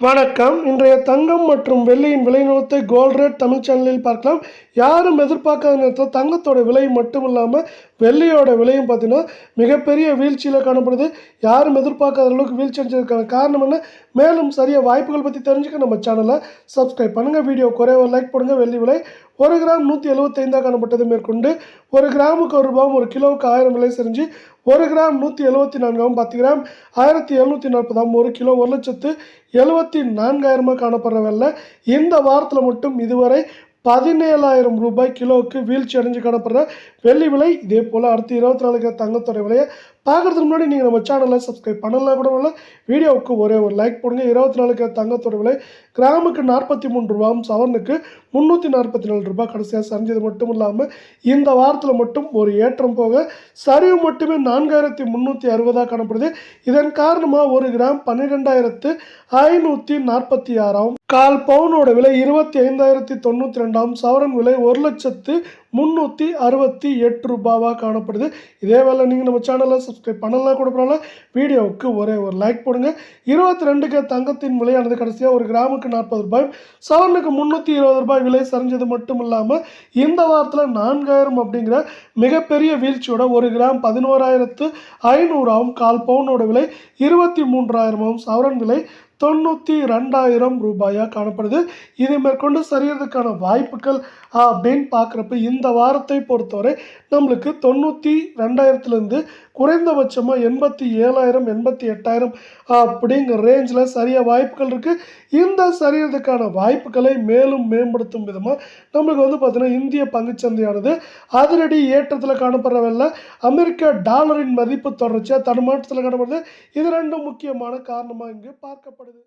வணக்கம். இன்றைய தங்கம் மற்றும் வெள்ளியின் விலை நிலத்தை கோல்ட் ரேட் தமிழ் சேனலில் பார்க்கலாம். யாரும் எதிர்பார்க்காத நேரத்தில் தங்கத்தோட விலை மட்டும் இல்லாமல் வெள்ளியோட விலையும் பார்த்தீங்கன்னா மிகப்பெரிய வீழ்ச்சியில் காணப்படுது. யாரும் எதிர்பார்க்காத அளவுக்கு வீழ்ச்சி அடைஞ்சதுக்கான காரணம் என்ன? மேலும் சரியாக வாய்ப்புகள் பற்றி தெரிஞ்சுக்க நம்ம சேனலை சப்ஸ்கிரைப் பண்ணுங்கள் வீடியோ குறைய லைக் பண்ணுங்கள் வெள்ளி விலை ஒரு கிராம் நூற்றி எழுபத்தைந்தாக காணப்பட்டது மேற்கொண்டு ஒரு கிராமுக்கு ஒரு ரூபாவும் ஒரு கிலோவுக்கு ஆயிரம் விலை செஞ்சு ஒரு கிராம் நூற்றி எழுபத்தி நான்காகவும் பத்து கிராம் ஆயிரத்தி எழுநூற்றி நாற்பதாம் ஒரு கிலோ ஒரு லட்சத்து எழுபத்தி நான்காயிரமாக காணப்படுற வெள்ளை. இந்த வாரத்தில் மட்டும் இதுவரை பதினேழாயிரம் ரூபாய் கிலோவுக்கு வீழ்ச்சி அடைஞ்சு காணப்படுற வெள்ளி விலை. இதே போல் அடுத்து இருபத்தி நாலுக்கு தங்கத்தோட விலையை பார்க்குறதுக்கு முன்னாடி நீங்கள் நம்ம சேனலை சப்ஸ்கிரைப் பண்ணலாம் கூட இல்லை வீடியோவுக்கு ஒரே ஒரு லைக் போடுங்க. இருபத்தி நாலுக்கு தங்கத்தோட விலை கிராமுக்கு நாற்பத்தி மூணு ரூபாயும் சவரனுக்கு முந்நூற்றி நாற்பத்தி நாலு ரூபாய் கடைசியாக சரிஞ்சது மட்டும் இல்லாமல் இந்த வாரத்தில் மட்டும் ஒரு ஏற்றம் போக சரிவு மட்டுமே நான்காயிரத்தி முந்நூற்றி அறுபதாக காணப்படுது. இதன் காரணமாக ஒரு கிராம் பன்னிரெண்டாயிரத்து ஐநூற்றி நாற்பத்தி ஆறாம் கால் பவுனோட விலை இருபத்தி ஐந்தாயிரத்தி தொண்ணூற்றி ரெண்டாம் சவரன் விலை ஒரு லட்சத்து முந்நூற்றி அறுபத்தி எட்டு ரூபாவாக காணப்படுது. இதே வேலை நீங்கள் நம்ம சேனலை சப்ஸ்கிரைப் பண்ணலாம் கூட பரவாயில்ல. வீடியோவுக்கு ஒரே ஒரு லைக் போடுங்க. இருபத்தி ரெண்டுக்கு தங்கத்தின் விலையானது கடைசியாக ஒரு கிராமுக்கு நாற்பது ரூபாய். சவரனுக்கு முந்நூற்றி இருபது ரூபாய் விலை சரிஞ்சது மட்டும் இல்லாமல் இந்த வாரத்தில் நான்காயிரம் அப்படிங்கிற மிகப்பெரிய வீழ்ச்சியோட ஒரு கிராம் பதினோராயிரத்து ஐநூறாவும் கால் பவுனோட விலை இருபத்தி மூன்றாயிரமாவும் சவரன் விலை தொண்ணூற்றி ரெண்டாயிரம் ரூபாயாக காணப்படுது. இது மேற்கொண்டு சரியறதுக்கான வாய்ப்புகள் அப்படின்னு பார்க்குறப்ப இந்த வாரத்தை பொறுத்தவரை நம்மளுக்கு தொண்ணூற்றி ரெண்டாயிரத்துலேருந்து குறைந்தபட்சமாக எண்பத்தி ஏழாயிரம் எண்பத்தி எட்டாயிரம் அப்படிங்கிற ரேஞ்சில் சரிய வாய்ப்புகள் இருக்குது இந்த சரியறதுக்கான வாய்ப்புகளை மேலும் மேம்படுத்தும் விதமாக நம்மளுக்கு வந்து பார்த்திங்கன்னா இந்திய பங்குச்சந்தையானது அதிரடி ஏற்றத்தில் காணப்படுறவல்ல அமெரிக்க டாலரின் மதிப்பு தொடர்ச்சியாக தடுமாற்றத்தில் காணப்படுது. இது ரெண்டும் முக்கியமான காரணமாக இங்கு பார்க்கப்படுது.